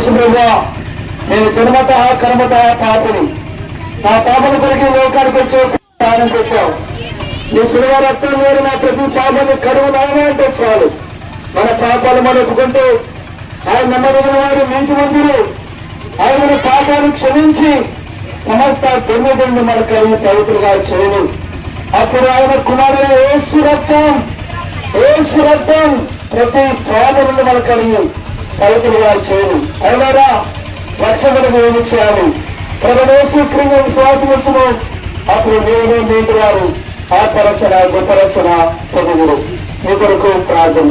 యేసు యేసుప్రభా నేను జన్మత కర్మత పాపని. నా పాపను కొరికి లోకానికి వచ్చే ప్రాణం పెట్టావు. నీ శిలువ రక్తం వేరు నా ప్రతి పాపని కరువు నాయన అంటే చాలు. మన పాపాలు మనం ఒప్పుకుంటే ఆయన నమ్మదగిన వారు నీటి మందులు ఆయన పాపాలు క్షమించి సమస్త తొమ్మిదిండి మనకు అయిన పవిత్రుగా చేయను. అప్పుడు ఆయన కుమారుడు ఏసు రక్తం ఏసు రక్తం ప్రతి ప్రాణ నుండి మన పలుకులు వారు చేయను. అయినారా రక్షకులకు ఏమి చేయాలి ప్రభుత్వ క్రింద విశ్వాసం వచ్చును అప్పుడు నేను నీటి వారు ఆత్మరక్షణ గొప్ప రక్షణ ప్రభువుడు మీ కొరకు ప్రార్థన.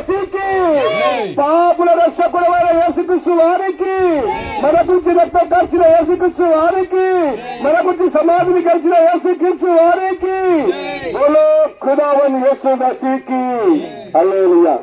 మసీకి పాపుల రక్షకుడమైన యేసుక్రీస్తు వారికి మన గురించి రక్తం కలిసిన యేసుక్రీస్తు వారికి మన గురించి సమాధిని కలిసిన యేసుక్రీస్తు వారికి. బోలో ఖుదావన్ యేసు మసీకి హల్లెలూయా.